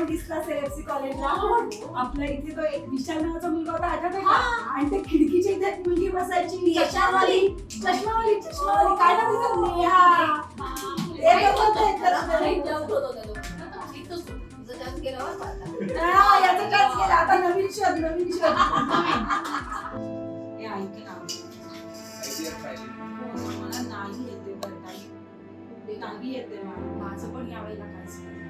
कोण दिसला कॉलेजला. आपल्या इथे तो एक विशाल नावाचा मुलगा होता आठवतोय का? आणि ते खिडकीच्या इथे एक मुलगी बसायची चष्मावाली. चष्मावाली. चष्मावाली काय नाव तिचं? नेहा. ते लोकं होते एकत्र. हा, याचा chance गेला. आता नवीन शोध नवीन शोध. हे ऐक ना. हो, मला नाही येते बरं काही. नाही. येते माझं पण यावेळेला नाही.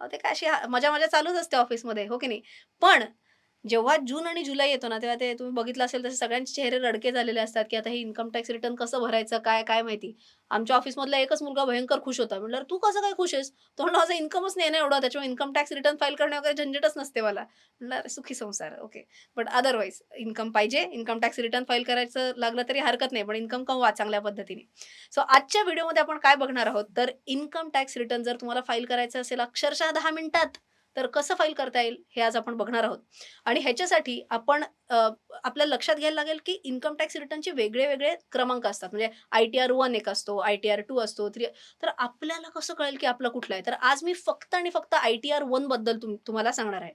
अहो, ते काय अशी मजा मजा चालूच असते ऑफिसमध्ये हो की नाही? पण जेव्हा जून आणि जुलै येतो ना तेव्हा ते तुम्ही बघितलं असेल तसे सगळ्यांचे चेहरे रडके झालेले असतात की आता हे इन्कम टॅक्स रिटर्न कसं भरायचं काय काय माहिती? आमच्या ऑफिसमधला एकच मुलगा भयंकर खुश होता. म्हटलं तू कसं काय खुश आहेस? तो म्हणला माझा इन्कमच नाही ना एवढं. त्याच्यामुळे इन्कम टॅक्स रिटर्न फाईल करणे वगैरे झंझटच नसते मला. म्हटलं सुखी संसार. ओके बट अदरवाईज इन्कम पाहिजे. इन्कम टॅक्स रिटर्न फाईल करायचं लागलं तरी हरकत नाही. पण इन्कम कमवा चांगल्या पद्धतीने. सो आजच्या व्हिडिओमध्ये आपण काय बघणार आहोत? तर इन्कम टॅक्स रिटर्न जर तुम्हाला फाईल करायचं असेल अक्षरशः दहा मिनिटात तर कसं फाईल करता येईल हे आज आपण बघणार आहोत. आणि ह्याच्यासाठी आपण आपल्या आपल्याला लक्षात घ्यायला लागेल की इन्कम टॅक्स रिटर्नचे वेगळे वेगळे क्रमांक असतात. म्हणजे आय टी आर वन एक असतो आय टी आर टू असतो थ्री तर आपल्याला कसं कळेल की आपला कुठला आहे? तर आज मी फक्त आणि फक्त आय टी आर वनबद्दल तुम तुम्हाला सांगणार आहे.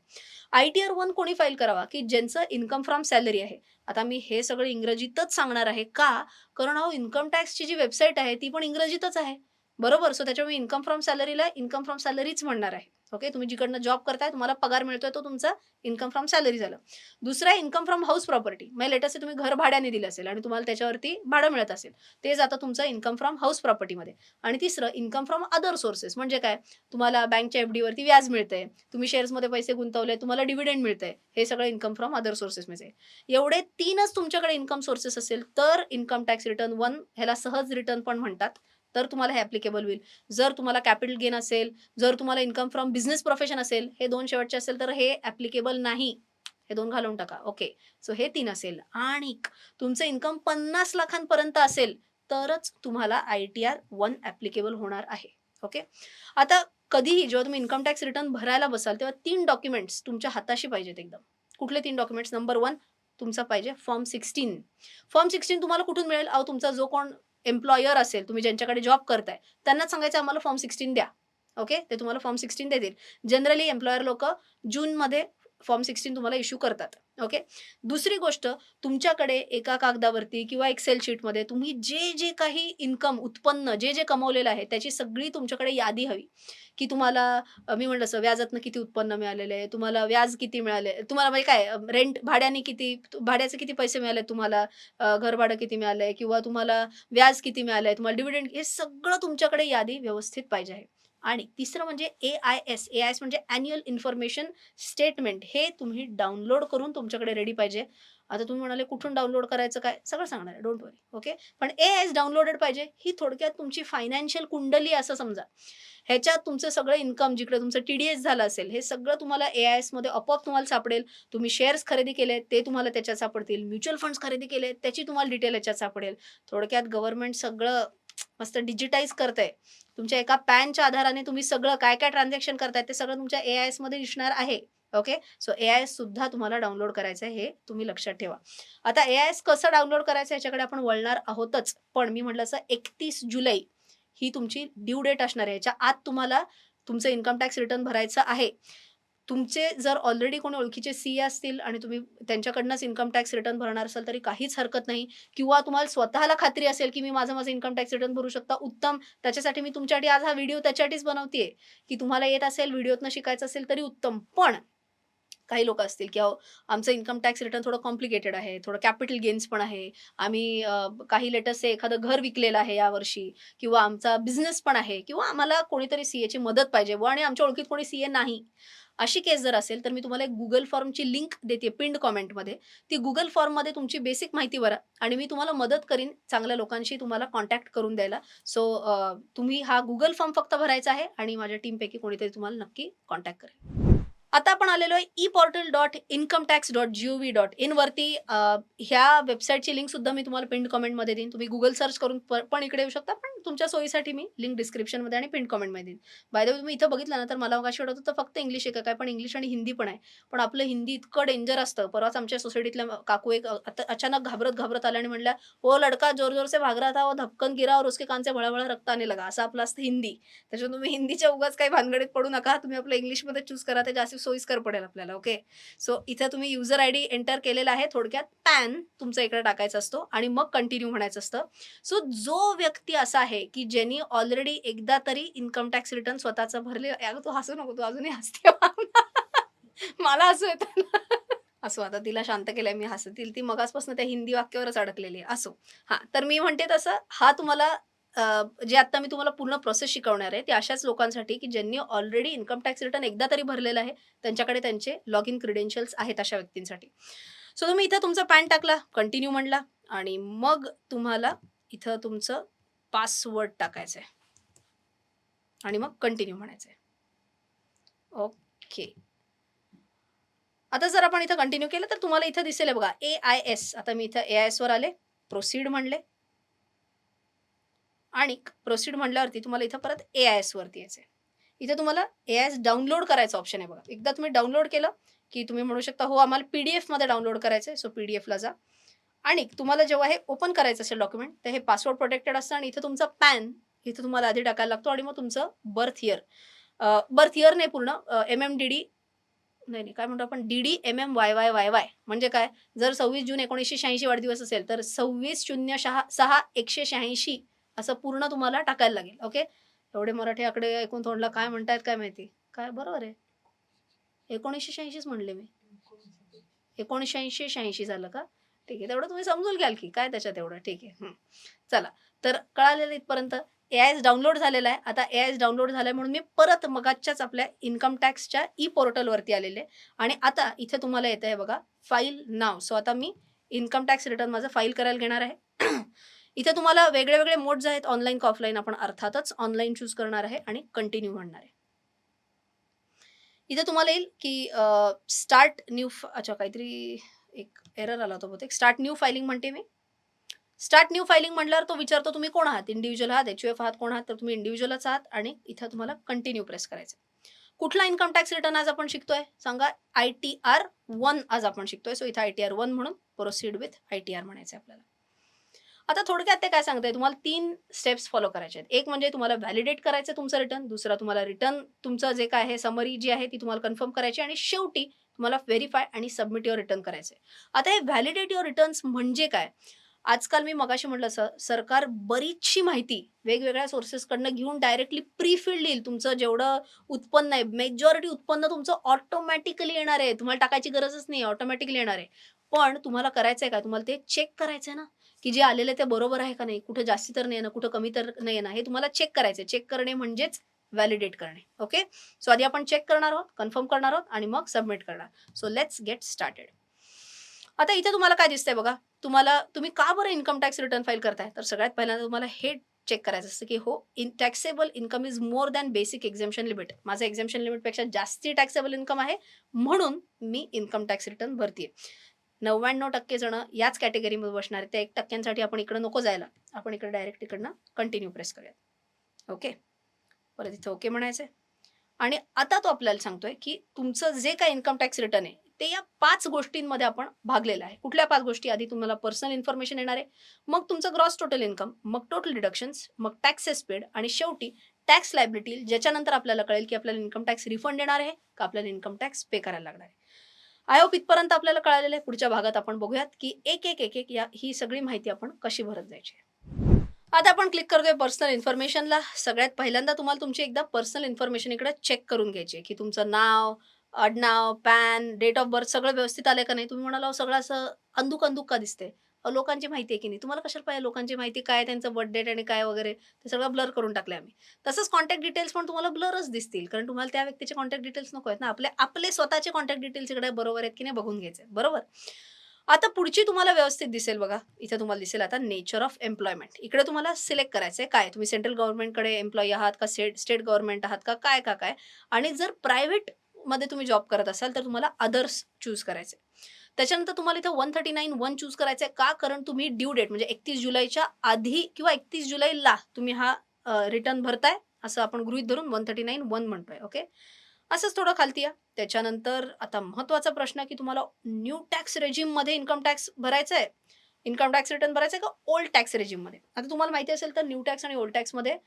आय टी आर वन कोणी फाईल करावा? की ज्यांचं इन्कम फ्रॉम सॅलरी आहे. आता मी हे सगळं इंग्रजीतच सांगणार आहे का? कारण अहो इन्कम टॅक्सची जी वेबसाईट आहे ती पण इंग्रजीतच आहे. बरोबर? सो त्याच्यामुळे इन्कम फ्रॉम सॅलरीला इन्कम फ्रॉम सॅलरीच म्हणणार आहे. ओके तुम्ही जिकडनं जॉब करताय तुम्हाला पगार मिळतोय तो तुमचा इन्कम फ्रॉम सॅलरी झालं. दुसरं इन्कम फ्रॉम हाऊस प्रॉपर्टी म्हणजे लेटेस्ट तुम्ही घर भाड्याने दिलं असेल आणि तुम्हाला त्याच्यावरती भाडं मिळत असेल. ते जातं तुमचं इन्कम फ्रॉम हाऊस प्रॉपर्टीमध्ये आणि तिसरं इन्कम फ्रॉम अदर सोर्सेस म्हणजे काय? तुम्हाला बँकच्या एफ डीवरती व्याज मिळतंय. तुम्ही शेअर्समध्ये पैसे गुंतवले तुम्हाला डिव्हिडंड मिळतंय. हे सगळं इन्कम फ्रॉम अदर सोर्सेस म्हणजे एवढे तीनच तुमच्याकडे इन्कम सोर्सेस असेल तर इन्कम टॅक्स रिटर्न वन ह्याला सहज रिटर्न पण म्हणतात. तर तुम्हाला हे ॲप्लिकेबल होईल. जर तुम्हाला कॅपिटल गेन असेल जर तुम्हाला इन्कम फ्रॉम बिझनेस प्रोफेशन असेल हे दोन शेवटचे असेल तर हे ॲप्लिकेबल नाही. हे दोन घालून टाका. ओके सो हे तीन असेल. आणि तुमचं इन्कम पन्नास लाखांपर्यंत असेल तरच तुम्हाला I T R one applicable होणार आहे. ओके आता कधीही जेव्हा तुम्ही इन्कम टॅक्स रिटर्न भरायला बसाल तेव्हा तीन डॉक्युमेंट्स तुमच्या हाताशी पाहिजेत एकदम. कुठले तीन डॉक्युमेंट्स नंबर वन तुमचा पाहिजे फॉर्म सिक्स्टीन फॉर्म सिक्स्टीन तुम्हाला कुठून मिळेल? अहो तुमचा जो कोण एम्प्लॉयर असेल तुम्ही ज्यांच्याकडे जॉब करताय त्यांनाच सांगायचं आम्हाला फॉर्म सिक्स्टीन द्या. ओके ते तुम्हाला फॉर्म सिक्स्टीन देतील. जनरली एम्प्लॉयर लोक जूनमध्ये फॉर्म सिक्स्टीन तुम्हाला इश्यू करतात ओके? दुसरी गोष्ट तुमच्याकडे एका कागदावरती किंवा एक्सेल शीटमध्ये तुम्ही जे जे काही इन्कम उत्पन्न जे जे कमवलेलं आहे त्याची सगळी तुमच्याकडे यादी हवी. की तुम्हाला मी म्हणलं असं व्याजातनं किती उत्पन्न मिळालेलं आहे तुम्हाला व्याज किती मिळाले तुम्हाला म्हणजे काय रेंट भाड्याने किती भाड्याचे किती पैसे मिळाले तुम्हाला घर भाडं किती मिळालंय किंवा तुम्हाला व्याज किती मिळालं आहे तुम्हाला डिव्हिडंड हे सगळं तुमच्याकडे यादी व्यवस्थित पाहिजे आहे. आणि तिसरं म्हणजे A I S A I S म्हणजे अॅन्युअल इन्फॉर्मेशन स्टेटमेंट हे तुम्ही डाउनलोड करून तुमच्याकडे रेडी पाहिजे. आता तुम्ही म्हणाले कुठून डाउनलोड करायचं काय? सगळं सांगणार आहे डोंट वरी ओके पण ए आय एस डाउनलोडेड पाहिजे. ही थोडक्यात तुमची फायनान्शियल कुंडली असं समजा. ह्याच्यात तुमचं सगळं इन्कम जिकडे तुमचं टी डी एस झालं असेल हे सगळं तुम्हाला ए आय एसमध्ये आपोआप तुम्हाला सापडेल. तुम्ही शेअर्स खरेदी केले ते तुम्हाला त्याच्यात सापडतील. म्युच्युअल फंड्स खरेदी केले त्याची तुम्हाला डिटेल याच्यात सापडेल. थोडक्यात गव्हर्नमेंट सगळं मस्त डिजिटाईज करतंय. तुमच्या एका पॅनच्या आधाराने तुम्ही सगळं काय काय ट्रान्झॅक्शन करताय ते सगळं तुमच्या ए आय एसमध्ये दिसणार आहे. Okay so A I S सुद्धा तुम्हाला डाउनलोड करायचं आहे हे तुम्ही लक्षात ठेवा. आता ए आय एस कसं डाउनलोड करायचं याच्याकडे आपण वळणार आहोतच. पण मी म्हटलं असं एकतीस जुलै ही तुमची ड्यू डेट असणार आहे. याच्या आत तुम्हाला तुमचं इन्कम टॅक्स रिटर्न भरायचं आहे. तुमचे जर ऑलरेडी कोणी ओळखीचे सी असतील आणि तुम्ही त्यांच्याकडनंच इन्कम टॅक्स रिटर्न भरणार असाल तरी काहीच हरकत नाही. किंवा तुम्हाला स्वतःला खात्री असेल की मी माझं माझं इन्कम टॅक्स रिटर्न भरू शकता उत्तम. त्याच्यासाठी मी तुमच्यासाठी आज हा व्हिडिओ त्याच्यासाठीच बनवतेय. की तुम्हाला येत असेल व्हिडिओतनं शिकायचं असेल तरी उत्तम. पण काही लोक असतील की अहो आमचं इन्कम टॅक्स रिटर्न थोडं कॉम्प्लिकेटेड आहे थोडं कॅपिटल गेन्स पण आहे. आम्ही काही लेटेस्ट एखादं घर विकलेलं आहे यावर्षी किंवा आमचा बिझनेस पण आहे किंवा आम्हाला कोणीतरी सी एची मदत पाहिजे व आणि आमच्या ओळखीत कोणी सी ए नाही. अशी केस जर असेल तर मी तुम्हाला एक गुगल फॉर्मची लिंक देते पिंड कॉमेंटमध्ये ती गुगल फॉर्ममध्ये तुमची बेसिक माहिती भरा आणि मी तुम्हाला मदत करीन चांगल्या लोकांशी तुम्हाला कॉन्टॅक्ट करून द्यायला. सो तुम्ही हा गुगल फॉर्म फक्त भरायचा आहे आणि माझ्या टीमपैकी कोणीतरी तुम्हाला नक्की कॉन्टॅक्ट करेल. आता आपण आलेलो आहे E portal dot income tax dot G O V dot इनवरती ह्या वेबसाईटची लिंक सुद्धा मी तुम्हाला पिंड कमेंटमध्ये देईन. तुम्ही गुगल सर्च करून प- पण इकडे येऊ शकता. पण तुमच्या सोयीसाठी मी लिंक डिस्क्रिप्शनमध्ये आणि पिंड कमेंटमध्ये देईन. बाय द वे तुम्ही इथं बघितलं ना तर मला अशी वाटत होतं फक्त इंग्लिश आहे काय पण इंग्लिश आणि हिंदी पण आहे. पण आपलं हिंदी इतकं डेंजर असतं. परवाच आमच्या सोसायटीतल्या काकू एक आता अचानक घाबरत घाबरत आल्या आणि म्हणल्या हो लडका जोर जोर से भाग रहा था वो हो धपकन गिरा और उसके कानचे रक्त आने लगा असं आपलं असतं हिंदी त्याच्यामुळे तुम्ही हिंदीच्या उगाच काही भानगडीत पडू नका. तुम्ही आपलं इंग्लिशमध्ये चूज करा. ते जास्त सोयीस्कर पडेल आपल्याला ओके सो इथे तुम्ही युजर आय डी एंटर केलेला आहे थोडक्यात पॅन तुमचा इकडे टाकायचा असतो आणि मग कंटिन्यू म्हणायचं असतं. सो जो व्यक्ती असा आहे की ज्यांनी ऑलरेडी एकदा तरी इन्कम टॅक्स रिटर्न स्वतःचा भरले अगं तू हसू नको तू अजूनही हसते मला हसू येतं असो आता तिला शांत केलंय मी हसतील ती मगासपासून त्या हिंदी वाक्यावरच अडकलेली आहे. असो. हा तर मी म्हणते तसं हा तुम्हाला जे आता मी तुम्हाला पूर्ण प्रोसेस शिकवणार आहे ते अशाच लोकांसाठी की ज्यांनी ऑलरेडी इन्कम टॅक्स रिटर्न एकदा तरी भरलेलं आहे त्यांच्याकडे त्यांचे लॉग इन क्रिडेन्शियल्स आहेत अशा व्यक्तींसाठी. सो तुम्ही इथं तुमचा पॅन टाकला कंटिन्यू म्हणला आणि मग तुम्हाला इथं तुमचं पासवर्ड टाकायचं आहे. आणि मग कंटिन्यू म्हणायचं आहे. ओके आता जर आपण इथं कंटिन्यू केलं तर तुम्हाला इथं दिसेल बघा ए आय एस आता मी इथं ए आय एसवर आले प्रोसीड म्हणले. आणि प्रोसीड म्हणल्यावरती तुम्हाला इथं परत ए आय एसवरती यायचं आहे इथे तुम्हाला ए आय एस डाउनलोड करायचं ऑप्शन आहे बघा. एकदा तुम्ही डाउनलोड केलं की तुम्ही म्हणू शकता हो आम्हाला पी डी एफमध्ये डाउनलोड करायचं आहे सो पी डी एफला जा. आणि तुम्हाला जेव्हा हे ओपन करायचं असेल डॉक्युमेंट तर हे पासवर्ड प्रोटेक्टेड असतं आणि इथं तुमचा पॅन इथं तुम्हाला आधी टाकायला लागतो आणि मग तुमचं बर्थ इयर बर्थ इयर नाही पूर्ण एम एम डी डी नाही नाही काय म्हणतो आपण? D D M M Y Y Y Y म्हणजे काय? जर सव्वीस जून एकोणीसशे शहाऐंशी वाढदिवस असेल तर सव्वीस शून्य सहा सहा एकशे शहाऐंशी असं पूर्ण तुम्हाला टाकायला लागेल ओके एवढे मराठी आकडे ऐकून तोंडला काय म्हणतायत काय माहिती? काय बरोबर आहे? एकोणीसशे शहाऐंशीच म्हणले मी. एकोणीसशे ऐंशी शहाऐंशी झालं का? ठीक आहे तेवढं तुम्ही समजून घ्याल की काय त्याच्यात एवढं ठीक आहे. चला तर कळालेलं इथपर्यंत ए आय एस डाउनलोड झालेला आहे. आता ए आय एस डाउनलोड झालाय म्हणून मी परत मगाच्याच आपल्या इन्कम टॅक्सच्या ई पोर्टलवरती आलेले आणि आता इथे तुम्हाला येतं आहे बघा फाईल नाव. सो आता मी इन्कम टॅक्स रिटर्न माझं फाईल करायला घेणार आहे. इथे तुम्हाला वेगळे वेगळे मोड्स आहेत ऑनलाईन का ऑफलाईन आपण अर्थातच ऑनलाईन चूज करणार आहे आणि कंटिन्यू म्हणणार आहे. इथे तुम्हाला येईल की स्टार्ट न्यू अच्छा काहीतरी एक एरर आला होता बहुतेक. स्टार्ट न्यू फायलिंग म्हणते मी. स्टार्ट न्यू फायलिंग म्हटल्यावर तो विचारतो तुम्ही कोण आहात? इंडिव्हिज्युअल आहात? एच एफ आहात? कोण आहात? तर तुम्ही इंडिव्हिज्युअलच आहात आणि इथं तुम्हाला कंटिन्यू प्रेस करायचं कुठला इन्कम टॅक्स रिटर्न आज आपण शिकतोय? सांगा आय टी आर वन आज आपण शिकतोय. सो इथं आय टी आर वन म्हणून proceed with I T R म्हणायचं आहे आपल्याला. आता थोडक्यात ते काय सांगताय? तुम्हाला तीन स्टेप्स फॉलो करायचे आहेत. एक म्हणजे तुम्हाला व्हॅलिडेट करायचं तुमचं रिटर्न दुसरा तुम्हाला रिटर्न तुमचं जे काय आहे समरी जी आहे ती तुम्हाला कन्फर्म करायची आणि शेवटी तुम्हाला व्हेरीफाय आणि सबमिट युअर रिटर्न करायचं आहे आता हे व्हॅलिडेट युअर रिटर्न्स म्हणजे काय? आजकाल मी मगाशी म्हटलं सर सरकार बरीचशी माहिती वेगवेगळ्या सोर्सेसकडनं घेऊन डायरेक्टली प्रीफिल्ड येईल. तुमचं जेवढं उत्पन्न आहे मेजॉरिटी उत्पन्न तुमचं ऑटोमॅटिकली येणार आहे. तुम्हाला टाकायची गरजच नाही ऑटोमॅटिकली येणार आहे. पण तुम्हाला करायचं आहे का तुम्हाला ते चेक करायचं आहे ना. की जे आलेलं ते बरोबर आहे का नाही कुठं जास्ती तर नाही ना कुठं कमी तर नाही ना हे तुम्हाला चेक करायचं चेक करणे म्हणजेच व्हॅलिडेट करणे. ओके सो आधी आपण चेक करणार आहोत कन्फर्म करणार आहोत आणि मग सबमिट करणार. सो लेट्स गेट स्टार्टेड आता इथे तुम्हाला काय दिसतंय बघा? तुम्हाला तुम्ही का बरं इन्कम टॅक्स रिटर्न फाईल करताय? तर सगळ्यात पहिल्यांदा तुम्हाला हे चेक करायचं असतं की हो in taxable income is more than basic exemption limit माझं एक्झेम्शन लिमिटपेक्षा जास्ती टॅक्सेबल इन्कम आहे म्हणून मी इन्कम टॅक्स रिटर्न भरतीये. नव्याण्णव टक्के जण याच कॅटेगरीमध्ये बसणार आहेत. त्या एक टक्क्यांसाठी आपण इकडं नको जायला. आपण इकडे डायरेक्ट इकडनं कंटिन्यू प्रेस करूयात. ओके परत इथं ओके म्हणायचं आणि आता तो आपल्याला सांगतोय की तुमचं जे काय इन्कम टॅक्स रिटर्न आहे ते या पाच गोष्टींमध्ये आपण भागलेलं आहे. कुठल्या पाच गोष्टी? आधी तुम्हाला पर्सनल इन्फॉर्मेशन येणार आहे. मग तुमचं ग्रॉस टोटल इन्कम मग टोटल डिडक्शन्स मग टॅक्सेस पेड आणि शेवटी टॅक्स लायबिलिटी ज्याच्यानंतर आपल्याला कळेल की आपल्याला इन्कम टॅक्स रिफंड येणार आहे का आपल्याला इन्कम टॅक्स पे करायला लागणार आहे. आय होप इथपर्यंत आपल्याला कळालेलं आहे. पुढच्या भागात आपण बघूयात की एक एक एक एक या ही सगळी माहिती आपण कशी भरत जायची आता आपण क्लिक करतोय पर्सनल इन्फॉर्मेशनला सगळ्यात पहिल्यांदा तुम्हाला तुमची एकदा पर्सनल इन्फॉर्मेशन इकडे चेक करून घ्यायची आहे की तुमचं नाव आडनाव पॅन डेट ऑफ बर्थ सगळं व्यवस्थित आलं का नाही? तुम्ही म्हणाला सगळं असं अंदुक अंदुक का दिसते लोकांची माहिती आहे की नाही? तुम्हाला कशाला पाहिजे लोकांची माहिती? काय त्यांचं बर्थ डेट आणि काय वगैरे? ते सगळं ब्लर करून टाकले आम्ही. तसंच कॉन्टॅक्ट डिटेल्स पण तुम्हाला ब्लरच दिसतील. कारण तुम्हाला त्या व्यक्तीचे कॉन्टॅक्ट डिटेल्स नको आहेत ना. आपले आपले स्वतःचे कॉन्टॅक्ट डिटेल्स इकडे बरोबर आहेत की नाही बघून घ्यायचे. बरोबर? आता पुढची तुम्हाला व्यवस्थित दिसेल बघा. इथे तुम्हाला दिसेल आता नेचर ऑफ एम्प्लॉयमेंट इकडे तुम्हाला सिलेक्ट करायचं आहे काय? तुम्ही सेंट्रल गव्हर्नमेंटकडे एम्प्लॉई आहात का? स्टेट स्टेट गव्हर्नमेंट आहात का? काय का काय? आणि जर प्रायव्हेटमध्ये तुम्ही जॉब करत असाल तर तुम्हाला अदर्स चूज करायचे त्याच्यानंतर तुम्हाला इथं one thirty nine one choose करायचं आहे का? कारण तुम्ही ड्यू डेट म्हणजे एकतीस जुलैच्या आधी किंवा एकतीस जुलैला तुम्ही हा रिटर्न भरताय असं आपण गृहित धरून वन थर्टी नाईन वन म्हणतोय ओके असंच थोडं खालती या. त्याच्यानंतर आता महत्त्वाचा प्रश्न की तुम्हाला न्यू टॅक्स रेजिममध्ये इन्कम टॅक्स भरायचा आहे इन्कम टॅक्स रिटर्न भरायचं आहे का ओल्ड टॅक्स रेजिममध्ये आता तुम्हाला माहिती असेल तर न्यू टॅक्स आणि ओल्ड टॅक्समध्ये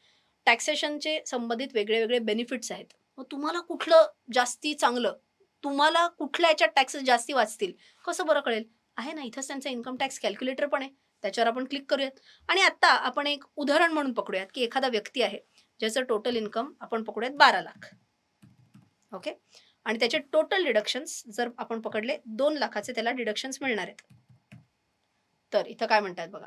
टॅक्सेशनचे संबंधित वेगळे वेगळे बेनिफिट्स आहेत. मग तुम्हाला कुठलं जास्ती चांगलं तुम्हाला कुठल्या याच्यात टॅक्सेस जास्ती वाचतील? कसं बरं कळेल? आहे ना इथंच त्यांचा इन्कम टॅक्स कॅल्क्युलेटर पण आहे. त्याच्यावर आपण क्लिक करूयात. आणि आत्ता आपण एक उदाहरण म्हणून पकडूयात की एखादा व्यक्ती आहे ज्याचं टोटल इन्कम आपण पकडूयात बारा लाख. ओके आणि त्याचे टोटल डिडक्शन्स जर आपण पकडले दोन लाखाचे त्याला डिडक्शन्स मिळणार आहेत. तर इथं काय म्हणतात बघा?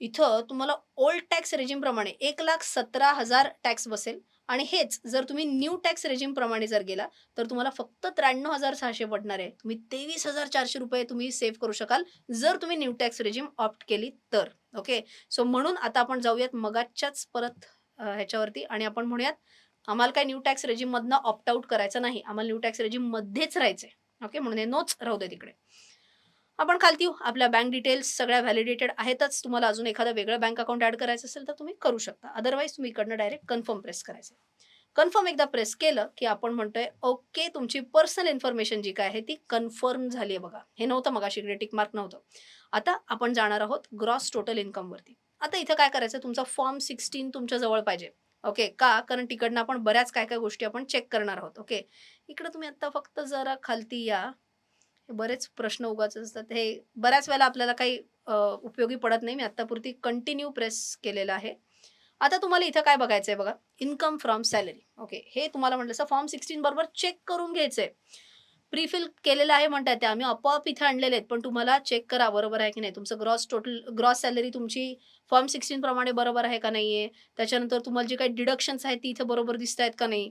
इथं तुम्हाला ओल्ड टॅक्स रेजिमप्रमाणे एक लाख सतरा हजार टॅक्स बसेल. आणि हेच जर तुम्ही न्यू टॅक्स रेजिम प्रमाणे जर गेला तर तुम्हाला फक्त त्र्याण्णव हजार सहाशे पडणार आहे. तुम्ही तेवीस हजार चारशे रुपये तुम्ही सेव्ह करू शकाल जर तुम्ही न्यू टॅक्स रेजिम ऑप्ट केली तर. ओके सो म्हणून आता आपण जाऊयात मगाच्याच परत ह्याच्यावरती आणि आपण म्हणूयात आम्हाला काय न्यू टॅक्स रेजिम मधनं ऑप्ट आउट करायचं नाही. आम्हाला न्यू टॅक्स रेजिम मध्येच राहायचंय. ओके म्हणून हे नोच राहू दे तिकडे. आपण खालती येऊ. आपल्या बँक डिटेल्स सगळ्या व्हॅलिडेटेड आहेतच. तुम्हाला अजून एखादं वेगळं बँक अकाउंट ऍड करायचं असेल तर तुम्ही करू शकता. अदरवाईज तुम्ही इकडनं डायरेक्ट कन्फर्म प्रेस करायचं. कन्फर्म एकदा प्रेस केलं की आपण म्हणतोय ओके तुमची पर्सनल इन्फॉर्मेशन जी काय आहे ती कन्फर्म झाली आहे बघा. हे नव्हतं मग अशी टिक मार्क नव्हतं. आता आपण जाणार आहोत ग्रॉस टोटल इन्कमवरती आता इथं काय करायचं? तुमचा फॉर्म सिक्स्टीन तुमच्या जवळ पाहिजे. ओके का? कारण तिकडनं आपण बऱ्याच काय काय गोष्टी आपण चेक करणार आहोत. ओके इकडे तुम्ही आता फक्त जरा खालती या. बरेच प्रश्न उगाच असतात. हे बऱ्याच वेळेला आपल्याला काही उपयोगी पडत नाही. मी आत्तापुरती कंटिन्यू प्रेस केलेलं आहे. आता तुम्हाला इथं काय बघायचं आहे बघा? इन्कम फ्रॉम सॅलरी ओके हे तुम्हाला म्हटलं फॉर्म सिक्स्टीन बरोबर चेक करून घ्यायचंय. प्रीफिल केलेलं आहे म्हणतात ते आम्ही आपोआप इथे आणलेले आहेत. पण तुम्हाला चेक करा बरोबर आहे की नाही. तुमचं ग्रॉस टोटल ग्रॉस सॅलरी तुमची फॉर्म सिक्स्टीन प्रमाणे बरोबर आहे का नाहीये? त्याच्यानंतर तुम्हाला जे काही डिडक्शन्स आहेत ती इथं बरोबर दिसत आहेत का नाही?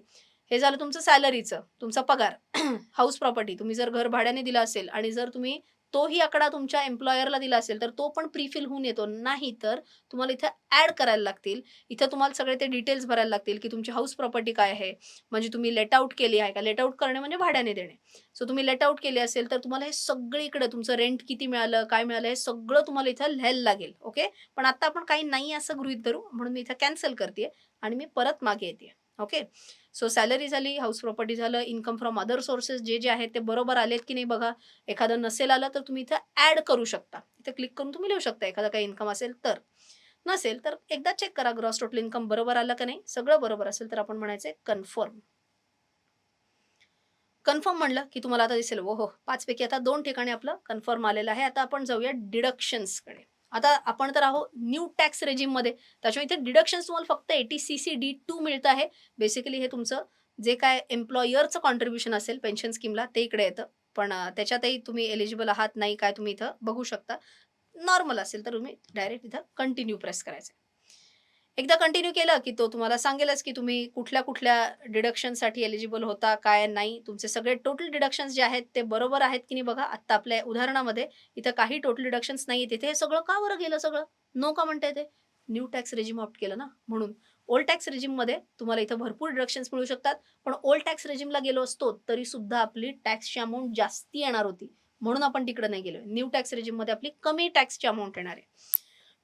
हे झालं तुमचं सॅलरीचं तुमचा पगार हाऊस प्रॉपर्टी तुम्ही जर घर भाड्याने दिला असेल आणि जर तुम्ही तोही आकडा तुमच्या एम्प्लॉयरला दिला असेल तर तो पण प्रीफिल होऊन येतो. नाही तर तुम्हाला इथं ऍड करायला लागतील. इथं तुम्हाला सगळे ते डिटेल्स भरायला लागतील की तुमची हाऊस प्रॉपर्टी काय आहे. म्हणजे तुम्ही लेट आउट केली आहे का? लेट आउट करणे म्हणजे भाड्याने देणे. सो तुम्ही लेट आउट केली असेल तर तुम्हाला हे सगळं इकडे तुमचं रेंट किती मिळालं काय मिळालं हे सगळं तुम्हाला इथं लिहायला लागेल. ओके पण आता आपण काही नाही असं गृहित धरू म्हणून मी इथं कॅन्सल करते आणि मी परत मागे येते ओके सो सॅलरी झाली हाऊस प्रॉपर्टी झालं इन्कम फ्रॉम अदर सोर्सेस जे जे आहेत ते बरोबर आलेत की नाही बघा. एखादं नसेल आलं तर तुम्ही इथं ऍड करू शकता. इथं क्लिक करून तुम्ही लिहू शकता एखादं काही इन्कम असेल तर. नसेल तर एकदा चेक करा ग्रॉस टोटल इन्कम बरोबर आलं का नाही सगळं बरोबर असेल तर आपण म्हणायचं कन्फर्म कन्फर्म म्हणलं की तुम्हाला आता दिसेल हो हो पाचपैकी आता दोन ठिकाणी आपलं कन्फर्म आलेलं आहे. आता आपण जाऊया डिडक्शन्सकडे आता आपण तर आहो न्यू टॅक्स रेजिममध्ये. त्याच्यामुळे इथे डिडक्शन्स तुम्हाला फक्त eighty C C D two मिळतं आहे. बेसिकली हे तुमचं जे काय एम्प्लॉयरचं कॉन्ट्रीब्युशन असेल पेन्शन स्कीमला ते इकडे येतं. पण त्याच्यातही तुम्ही एलिजिबल आहात नाही काय तुम्ही इथं बघू शकता. नॉर्मल असेल तर तुम्ही डायरेक्ट इथं कंटिन्यू प्रेस करायचं. एकदा कंटिन्यू केलं की तो तुम्हाला सांगेलच की तुम्ही कुठल्या कुठल्या डिडक्शनसाठी एलिजिबल होता काय नाही. तुमचे सगळे टोटल डिडक्शन्स जे आहेत ते बरोबर आहेत की नाही बघा. आता आपल्या उदाहरणामध्ये इथं काही टोटल डिडक्शन्स नाही तिथे. हे सगळं का बरं गेलं सगळं? नो का म्हणता ते. न्यू टॅक्स रेजिम ऑप्ट केलं ना? म्हणून ओल्ड टॅक्स रेजिममध्ये तुम्हाला इथं भरपूर डिडक्शन्स मिळू शकतात. पण ओल्ड टॅक्स रेजिमला गेलो असतो तरी सुद्धा आपली टॅक्सची अमाऊंट जास्ती येणार होती. म्हणून आपण तिकडे नाही गेलो न्यू टॅक्स रेजिममध्ये आपली कमी टॅक्सची अमाऊंट येणार आहे.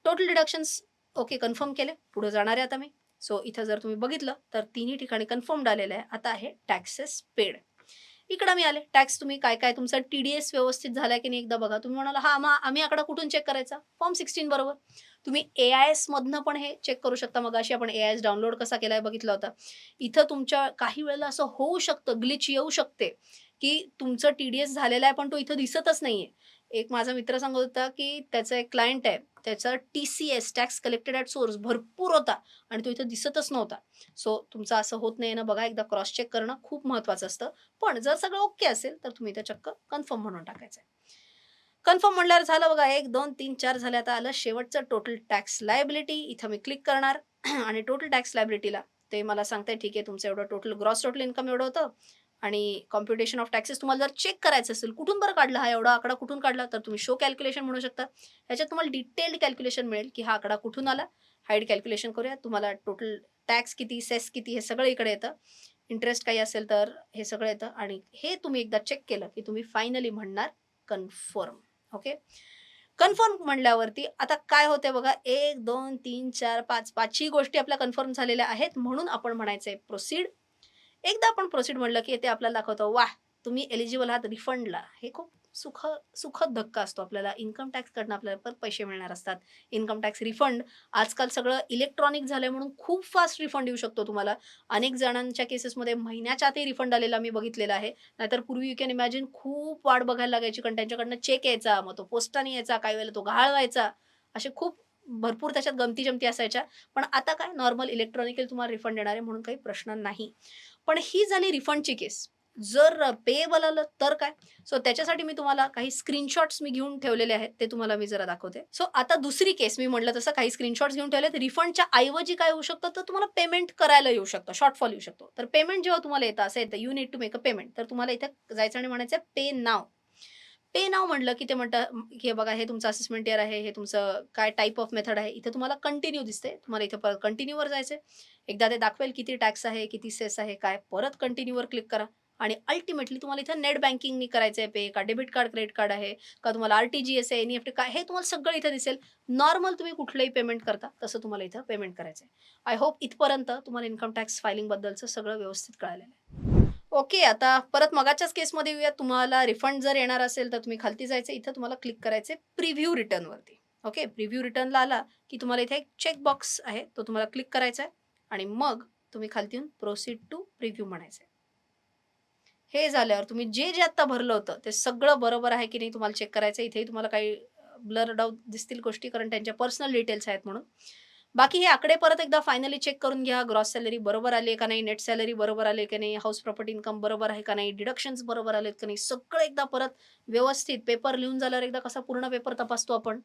टोटल डिडक्शन्स ओके कन्फर्म केले. पुढे जाणार आहे आता मी. सो इथं जर तुम्ही बघितलं तर तिन्ही ठिकाणी कन्फर्म्ड आलेलं आहे. आता आहे टॅक्सेस पेड. इकडं मी आले. टॅक्स तुम्ही काय काय तुमचा टीडीएस व्यवस्थित झालाय की नाही एकदा बघा. तुम्ही म्हणाला हा मग आम्ही आकडा कुठून चेक करायचा? फॉर्म सिक्स्टीन बरोबर. तुम्ही ए आय एस मधनं पण हे चेक करू शकता. मग अशी आपण ए आय एस डाउनलोड कसा केलाय बघितला होता. इथं तुमच्या काही वेळेला असं होऊ शकतं ग्लिच येऊ शकते की तुमचं टीडीएस झालेलं आहे पण तो इथं दिसतच नाहीये. एक माझा मित्र सांगत होता की त्याचा एक क्लायंट आहे त्याचा T C S tax collected at source भरपूर होता आणि तो इथं दिसतच नव्हता. सो तुमचं असं होत नाही ना बघा एकदा क्रॉस चेक करणं खूप महत्वाचं असतं. पण जर सगळं ओके असेल तर तुम्ही इथं चक्क कन्फर्म म्हणून टाकायचं कन्फर्म म्हणल्यावर झालं बघा एक दोन तीन चार झाले. आता आलं शेवटचं टोटल टॅक्स लायबिलिटी इथं मी क्लिक करणार. आणि टोटल टॅक्स लायबिलिटीला ते मला सांगताय ठीक आहे तुमचं एवढं टोटल ग्रॉस टोटल इन्कम एवढं होतं. आणि कॉम्प्युटेशन ऑफ टॅक्सेस तुम्हाला जर चेक करायचं असेल कुठून बरं काढला हा एवढा आकडा कुठून काढला तर तुम्ही शो कॅल्क्युलेशन म्हणू शकता. ह्याच्यात तुम्हाला डिटेल्ड कॅल्क्युलेशन मिळेल की हा आकडा कुठून आला. हाईड कॅल्क्युलेशन करूया. तुम्हाला टोटल टॅक्स किती सेस किती हे सगळं इकडे येतं. इंटरेस्ट काही असेल तर हे सगळं येतं. आणि हे तुम्ही एकदा चेक केलं की तुम्ही फायनली म्हणणार कन्फर्म ओके कन्फर्म म्हणल्यावरती आता काय होते बघा? एक दोन तीन चार पाच पाचही गोष्टी आपल्या कन्फर्म झालेल्या आहेत. म्हणून आपण म्हणायचं आहे प्रोसीड एकदा आपण प्रोसीड म्हणलं की ते आपल्याला दाखवतं वाह तुम्ही एलिजिबल आहात रिफंडला हे खूप सुख सुखद धक्का असतो आपल्याला. इन्कम टॅक्सकडनं आपल्याला परत पैसे मिळणार असतात. इन्कम टॅक्स रिफंड आजकाल सगळं इलेक्ट्रॉनिक झालंय म्हणून खूप फास्ट रिफंड येऊ शकतो तुम्हाला. अनेक जणांच्या केसेसमध्ये महिन्याच्या आतही रिफंड आलेला मी बघितलेला आहे. नाहीतर पूर्वी यू कॅन इमॅजिन खूप वाट बघायला लागायची कारण त्यांच्याकडनं चेक यायचा मग तो पोस्टाने यायचा काही वेळेला तो घाळ व्हायचा असे खूप भरपूर त्याच्यात गमती जमती असायच्या. पण आता काय? नॉर्मल इलेक्ट्रॉनिकली तुम्हाला रिफंड येणार आहे म्हणून काही प्रश्न नाही. पण ही झाली रिफंडची केस. जर पेएबल आलं तर काय? सो त्याच्यासाठी मी तुम्हाला काही स्क्रीनशॉट्स मी घेऊन ठेवलेले आहेत ते तुम्हाला मी जरा दाखवते. सो आता दुसरी केस मी म्हटलं तसं काही स्क्रीनशॉट्स घेऊन ठेवले रिफंडच्या ऐवजी काय होऊ शकतं? तर तुम्हाला पेमेंट करायला येऊ शकतं शॉर्टफॉल येऊ शकतो. तर पेमेंट जेव्हा तुम्हाला येतं असं येतं you need to make a payment तर तुम्हाला इथे जायचं आणि म्हणायचं पे नाव पे नाव म्हटलं की ते म्हणतं की हे बघा हे तुमचं असेसमेंट इयर आहे हे तुमचं काय टाईप ऑफ मेथड आहे. इथे तुम्हाला कंटिन्यू दिसते तुम्हाला इथे परत कंटिन्यूवर जायचं एकदा ते दाखवेल किती टॅक्स आहे किती सेस आहे काय. परत कंटिन्यूवर क्लिक करा. आणि अल्टिमेटली तुम्हाला इथं नेट बँकिंगनी करायचं आहे पे का डेबिट कार्ड क्रेडिट कार्ड आहे का तुम्हाला आर टी जी एस आहे एन एफ टी काय हे तुम्हाला सगळं इथं दिसेल. नॉर्मल तुम्ही कुठलंही पेमेंट करता तसं तुम्हाला इथं पेमेंट करायचं आहे आय होप इथपर्यंत तुम्हाला इन्कम टॅक्स फायलिंगबद्दलचं सगळं व्यवस्थित कळालेलं आहे. ओके आता परत मगाच्याच केसमध्ये येऊया. तुम्हाला रिफंड जर येणार असेल तर तुम्ही खालती जायचं इथं तुम्हाला क्लिक करायचं प्रिव्ह्यू रिटर्नवरती ओके प्रिव्ह्यू रिटर्नला आला की तुम्हाला इथे एक चेक बॉक्स आहे तो तुम्हाला क्लिक करायचा आहे आणि मग तुम्ही खालती येऊन प्रोसीड टू प्रिव्ह्यू म्हणायचं आहे हे झाल्यावर तुम्ही जे जे आत्ता भरलं होतं ते सगळं बरोबर आहे की नाही तुम्हाला चेक करायचं आहे. इथेही तुम्हाला काही ब्लर डाऊट दिसतील गोष्टी कारण त्यांच्या पर्सनल डिटेल्स आहेत म्हणून. बाकी हे आकडे परत एकदा फायनली चेक करून घ्या. ग्रॉस सॅलरी बरोबर आली आहे का नाही? नेट सॅलरी बरोबर आली का नाही? हाऊस प्रॉपर्टी इन्कम बरोबर आहे का नाही? डिडक्शन्स बरोबर आलेत का नाही? सगळं एकदा परत व्यवस्थित पेपर लिहून झाल्यावर एकदा कसा पूर्ण पेपर तपासतो आपण?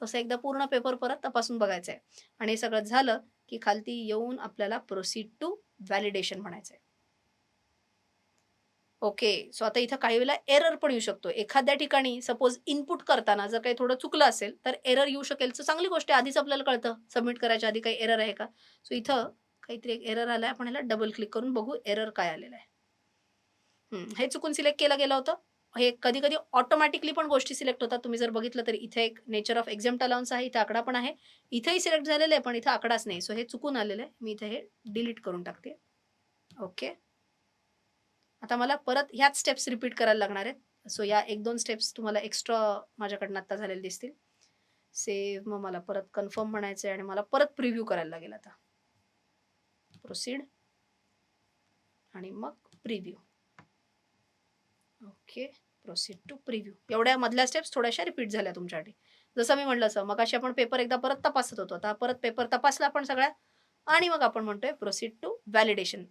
तसं एकदा पूर्ण पेपर परत तपासून बघायचं आहे आणि हे सगळं झालं की खालती येऊन आपल्याला प्रोसीड टू व्हॅलिडेशन म्हणायचं आहे ओके सो आता इथं काही वेळेला एरर पण येऊ शकतो. एखाद्या ठिकाणी सपोज इनपुट करताना जर काही थोडं चुकलं असेल तर एरर येऊ शकेल. सो चांगली गोष्ट आहे आधीच आपल्याला कळतं. सबमिट करायच्या आधी काही एरर आहे का? सो इथं काहीतरी एक एरर आलाय. आपण ह्याला डबल क्लिक करून बघू एरर काय आलेलं आहे. हे चुकून सिलेक्ट केलं गेलं होतं. हे कधी कधी ऑटोमॅटिकली पण गोष्टी सिलेक्ट होतात. तुम्ही जर बघितलं तर इथे एक नेचर ऑफ एक्झाम अलाउन्स आहे इथे आकडा पण आहे. इथेही सिलेक्ट झालेलं आहे पण इथं आकडाच नाही. सो हे चुकून आलेलं आहे. मी इथे हे डिलीट करून टाकते. ओके. आता मला परत ह्याच स्टेप्स रिपीट करायला लागणार आहेत. सो या एक दोन स्टेप्स तुम्हाला एक्स्ट्रा माझ्याकडनं आता झालेले दिसतील. सेव्ह मग मला परत कन्फर्म म्हणायचं आहे आणि मला परत प्रिव्ह्यू करायला लागेल आता. प्रोसीड आणि मग preview okay proceed to preview एवढ्या मधल्या स्टेप्स थोड्याशा रिपीट झाल्या तुमच्यासाठी. जसं मी म्हटलं असं मग अशी आपण पेपर एकदा परत तपासत होतो. आता परत पेपर तपासला आपण सगळ्या आणि मग आपण म्हणतोय proceed to validation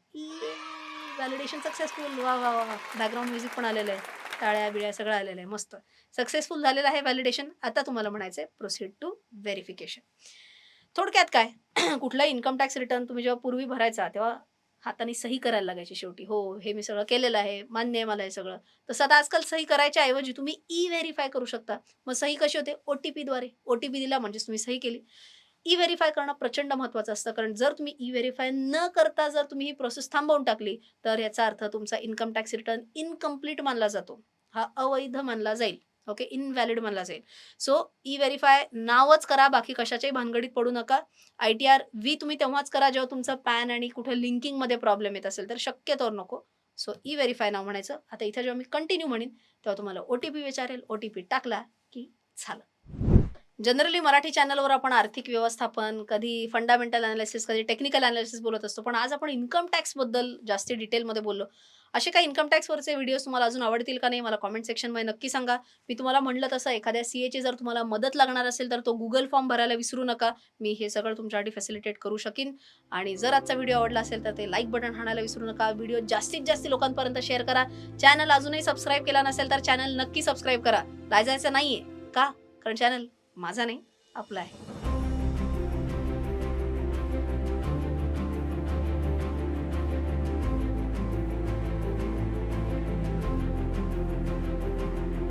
validation successful वा वा वा बॅकग्राऊंड म्युझिक पण आलेलं आहे. टाळ्या बिळ्या सगळं आलेलं आहे. मस्त. सक्सेसफुल झालेलं आहे व्हॅलिडेशन आता तुम्हाला म्हणायचं आहे प्रोसीड टू व्हेरिफिकेशन थोडक्यात काय? कुठला इन्कम टॅक्स रिटर्न तुम्ही जेव्हा पूर्वी भरायचा तेव्हा हाताने सही करायला लागायची शेवटी. हो हे मी सगळं केलेलं आहे. मान्य आहे मला हे सगळं. तसं आता आजकाल सही करायच्या ऐवजी तुम्ही ई व्हेरीफाय करू शकता. मग सही कशी होते? ओ टी पीद्वारे ओ टी पी दिला म्हणजेच तुम्ही सही केली. ई व्हेरीफाय करणं प्रचंड महत्त्वाचं असतं. कारण जर तुम्ही ई व्हेरीफाय न करता जर तुम्ही ही प्रोसेस थांबवून टाकली तर याचा अर्थ तुमचा इन्कम टॅक्स रिटर्न इनकम्प्लीट मानला जातो. हा अवैध मानला जाईल. ओके इनव्हॅलिड मानला जाईल. सो ई व्हेरीफाय नावच करा बाकी कशाच्याही भानगडीत पडू नका. आय टी आर व्ही तुम्ही तेव्हाच करा जेव्हा तुमचं पॅन आणि कुठे लिंकिंगमध्ये प्रॉब्लेम येत असेल तर शक्यतोवर नको. सो ई व्हेरीफाय नाव म्हणायचं. आता इथं जेव्हा मी कंटिन्यू म्हणेन तेव्हा तुम्हाला ओ टी पी विचारेल. ओ टी पी टाकला की झालं. जनरली मराठी चॅनलवर आपण आर्थिक व्यवस्थापन कधी फंडामेंटल अनालिसिस कधी टेक्निकल अनालिसिस बोलत असतो. पण आज आपण इन्कम टॅक्सबद्दल जास्ती डिटेलमध्ये बोललो. असे काही इन्कम टॅक्सवरचे व्हिडिओज तुम्हाला अजून आवडतील का नाही मला कॉमेंट सेक्शनमध्ये नक्की सांगा. मी तुम्हाला म्हणलं तसं एखाद्या सी एची जर तुम्हाला मदत लागणार असेल तर तो गुगल फॉर्म भरायला विसरू नका. मी हे सगळं तुमच्यासाठी फॅसिलिटेट करू शकेन. आणि जर आजचा व्हिडिओ आवडला असेल तर ते लाईक बटन हाणायला विसरू नका. व्हिडिओ जास्तीत जास्त लोकांपर्यंत शेअर करा. चॅनल अजूनही सबस्क्राईब केला नसेल तर चॅनल नक्की सबस्क्राईब करा. लाजायचं नाहीये का? कारण चॅनल माझा नाही आपला आहे.